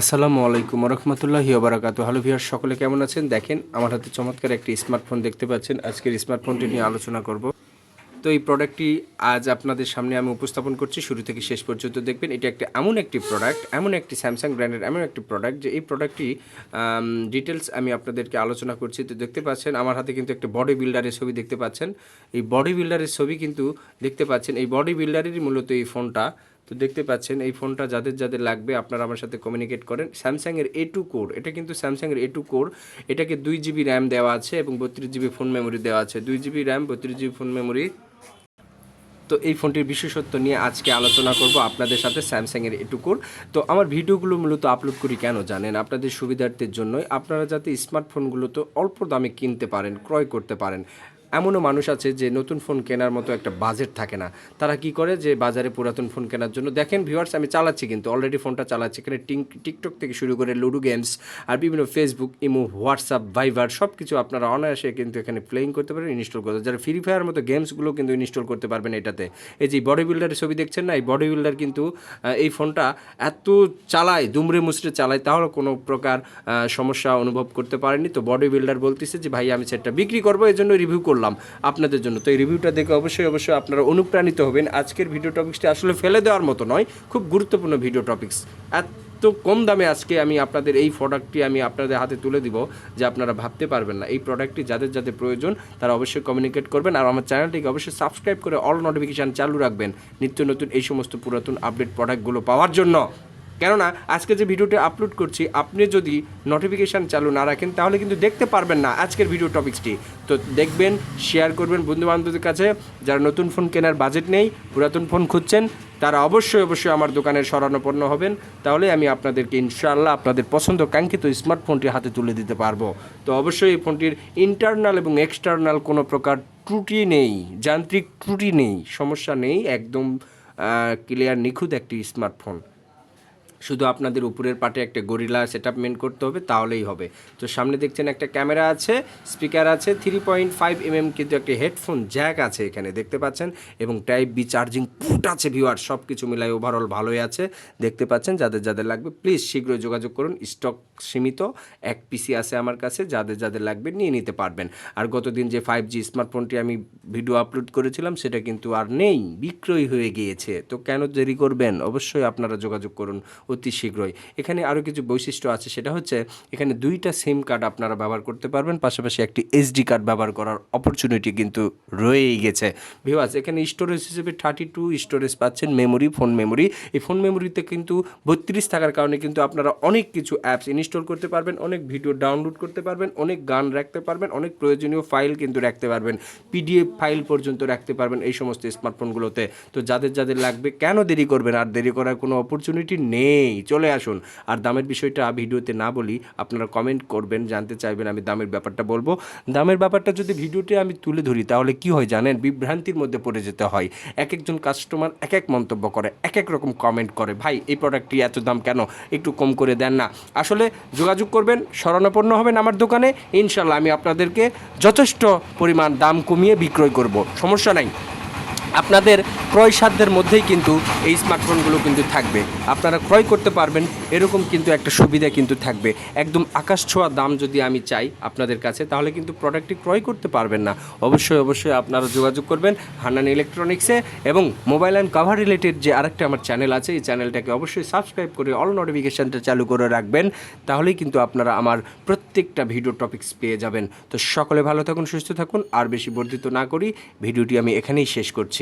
আসসালামু আলাইকুম রহমতুল্লাহি ওবরাকাতু হ্যালো ভিউয়ার সকলে কেমন আছেন? দেখেন, আমার হাতে চমৎকার একটি স্মার্টফোন দেখতে পাচ্ছেন। আজকের স্মার্টফোনটি নিয়ে আলোচনা করব। তো এই প্রোডাক্টটি আজ আপনাদের সামনে আমি উপস্থাপন করছি। শুরু থেকে শেষ পর্যন্ত দেখবেন, এটি একটা এমন একটি প্রোডাক্ট, এমন একটি স্যামসাং ব্র্যান্ডের এমন একটি প্রোডাক্ট যে এই প্রোডাক্টটি ডিটেলস আমি আপনাদেরকে আলোচনা করছি। তো দেখতে পাচ্ছেন, আমার হাতে কিন্তু একটা বডি বিল্ডারের ছবি দেখতে পাচ্ছেন। এই বডি বিল্ডারের ছবি কিন্তু দেখতে পাচ্ছেন, এই বডি বিল্ডারেরই মূলত এই ফোনটা। তো দেখতে পাচ্ছেন, এই ফোনটা যাদের যাদের লাগবে আপনারা আমার সাথে কমিউনিকেট করেন। স্যামসাংয়ের এ টু কোর এটা কিন্তু স্যামসাংয়ের এ টু কোর এটাকে দুই জিবি র্যাম দেওয়া আছে এবং বত্রিশ জিবি ফোন মেমোরি দেওয়া আছে। দুই জিবি র্যাম বত্রিশ জিবি ফোন মেমোরি তো এই ফোনটির বিশেষত্ব নিয়ে আজকে আলোচনা করব আপনাদের সাথে স্যামসাংয়ের এটুকুর তো আমার ভিডিওগুলো মূলত আপলোড করি কেন জানেন? আপনাদের সুবিধার্থের জন্যই। আপনারা যাতে স্মার্টফোনগুলো তো অল্প দামে কিনতে পারেন, ক্রয় করতে পারেন। এমনও মানুষ আছে যে নতুন ফোন কেনার মতো একটা বাজেট থাকে না। তারা কি করে যে বাজারে পুরাতন ফোন কেনার জন্য, দেখেন ভিউয়ার্স আমি চালাচ্ছি কিন্তু অলরেডি ফোনটা চালাচ্ছি। এখানে টিকটক থেকে শুরু করে লুডো গেমস আর বিভিন্ন ফেসবুক ইমো হোয়াটসঅ্যাপ ভাইবার সব কিছু আপনারা অনায়াসে কিন্তু এখানে প্লেইং করতে পারেন ইনস্টল করতে যারা ফ্রি ফায়ার মতো গেমসগুলো কিন্তু ইনস্টল করতে পারবেন এটাতে। এই যে বডি বিল্ডারের ছবি দেখছেন না? এই বডি বিল্ডার কিন্তু এই ফোনটা এত চালায়, দুমড়ে মুচড়ে চালায়, তাহলে কোনো প্রকার সমস্যা অনুভব করতে পারেনি। তো বডি বিল্ডার বলতেছে যে, ভাই, আমি সেটটা বিক্রি করব এই জন্য রিভিউ করলাম। আপনাদের জন্য। তো এই রিভিউটা দেখে অবশ্যই অবশ্যই আপনারা অনুপ্রাণিত হবেন। আজকের ভিডিও টপিক্সটি আসলে ফেলে দেওয়ার মতো নয়, খুব গুরুত্বপূর্ণ ভিডিও টপিক্স এত কম দামে আজকে আমি আপনাদের এই প্রোডাক্টটি আমি আপনাদের হাতে তুলে দিব, যে আপনারা ভাবতে পারবেন না। এই প্রোডাক্টটি যাদের যাদের প্রয়োজন, তারা অবশ্যই কমিউনিকেট করবেন। আর আমার চ্যানেলটিকে অবশ্যই সাবস্ক্রাইব করে অল নোটিফিকেশান চালু রাখবেন। নিত্য নতুন এই সমস্ত পুরাতন আপডেট প্রোডাক্টগুলো পাওয়ার জন্য। কেননা, আজকে যে ভিডিওটি আপলোড করছি, আপনি যদি নোটিফিকেশান চালু না রাখেন, তাহলে কিন্তু দেখতে পারবেন না আজকের ভিডিও টপিক্সটি তো দেখবেন শেয়ার করবেন বন্ধু বান্ধবদের কাছে, যারা নতুন ফোন কেনার বাজেট নেই, পুরাতন ফোন খুঁজছেন, তারা অবশ্যই অবশ্যই আমার দোকানের শরণাপন্ন হবেন। তাহলে আমি আপনাদেরকে ইনশাআল্লাহ আপনাদের পছন্দ কাঙ্ক্ষিত স্মার্টফোনটি হাতে তুলে দিতে পারব। তো অবশ্যই এই ফোনটির ইন্টারনাল এবং এক্সটার্নাল কোনো প্রকার ত্রুটি নেই, যান্ত্রিক ত্রুটি নেই, সমস্যা নেই, একদম ক্লিয়ার নিখুঁত একটি স্মার্টফোন শুধু আপনাদের উপরের পাটে একটা গরিলা সেট আপ মেন করতে হবে, তাহলেই হবে। তো সামনে দেখছেন একটা ক্যামেরা আছে স্পিকার আছে থ্রি পয়েন্ট ফাইভ এমএম কিন্তু একটা হেডফোন জ্যাক আছে এখানে, দেখতে পাচ্ছেন? এবং type B charging port viewer viewer সব কিছু মিলাই ওভারঅল ভালোই আছে। দেখতে পাচ্ছেন? যাদের যাদের লাগবে প্লিজ শীঘ্রই যোগাযোগ করুন স্টক সীমিত, এক পিসি আছে আমার কাছে, যাদের যাদের লাগবে নিয়ে নিতে পারবেন। আর গতদিন যে ফাইভ জি স্মার্টফোনটি আমি ভিডিও আপলোড করেছিলাম, সেটা কিন্তু আর নেই, বিক্রয় হয়ে গিয়েছে। তো কেন দেরি করবেন? অবশ্যই আপনারা যোগাযোগ করুন। অতি শীঘ্রই। এখানে আরও কিছু বৈশিষ্ট্য আছে, সেটা হচ্ছে এখানে দুইটা সিম কার্ড আপনারা ব্যবহার করতে পারবেন, পাশাপাশি একটি এসডি কার্ড ব্যবহার করার অপরচুনিটি কিন্তু রয়েই গেছে। ভিওয়াস এখানে স্টোরেজ হিসেবে থার্টি টু স্টোরেজ পাচ্ছেন মেমোরি ফোন মেমোরি এই ফোন মেমোরিতে কিন্তু বত্রিশ থাকার কারণে কিন্তু আপনারা অনেক কিছু অ্যাপস ইনস্টল করতে পারবেন, অনেক ভিডিও ডাউনলোড করতে পারবেন, অনেক গান রাখতে পারবেন, অনেক প্রয়োজনীয় ফাইল কিন্তু রাখতে পারবেন পিডিএফ ফাইল পর্যন্ত রাখতে পারবেন এই সমস্ত স্মার্টফোনগুলোতে তো যাদের যাদের লাগবে, কেন দেরি করবেন? আর দেরি করার কোনো অপরচুনিটি নেই। চলে আসুন। আর দামের বিষয়টা ভিডিওতে না বলি, আপনারা কমেন্ট করবেন, জানতে চাইবেন আমি দামের ব্যাপারটা বলব। দামের ব্যাপারটা যদি ভিডিওতে আমি তুলে ধরি, তাহলে কি হয় জানেন? বিভ্রান্তির মধ্যে পড়ে যেতে হয়। এক একজন কাস্টমার এক এক মন্তব্য করে এক এক রকম কমেন্ট করে, ভাই, এই প্রোডাক্টটি এত দাম কেন? একটু কম করে দেন না। আসলে যোগাযোগ করবেন, শরণাপন্ন হবেন আমার দোকানে। ইনশাল্লাহ আমি আপনাদেরকে যথেষ্ট পরিমাণ দাম কমিয়ে বিক্রয় করব। সমস্যা নাই। আপনাদের ক্রয় সাধ্যের মধ্যেই কিন্তু এই স্মার্টফোনগুলো কিন্তু থাকবে। আপনারা ক্রয় করতে পারবেন, এরকম কিন্তু একটা সুবিধা কিন্তু থাকবে। একদম আকাশ ছোঁয়া দাম যদি আমি চাই আপনাদের কাছে, তাহলে কিন্তু প্রোডাক্টটি ক্রয় করতে পারবেন না। অবশ্যই অবশ্যই আপনারা যোগাযোগ করবেন হান্নান ইলেকট্রনিক্সে এবং মোবাইল অ্যান্ড কাভার রিলেটেড যে আরেকটা আমার চ্যানেল আছে, এই চ্যানেলটাকে অবশ্যই সাবস্ক্রাইব করে অল নোটিফিকেশানটা চালু করে রাখবেন, তাহলেই কিন্তু আপনারা আমার প্রত্যেকটা ভিডিও টপিকস পেয়ে যাবেন। তো সকলে ভালো থাকুন, সুস্থ থাকুন, আর বেশি বর্ধিত না করি, ভিডিওটি আমি এখানেই শেষ করছি।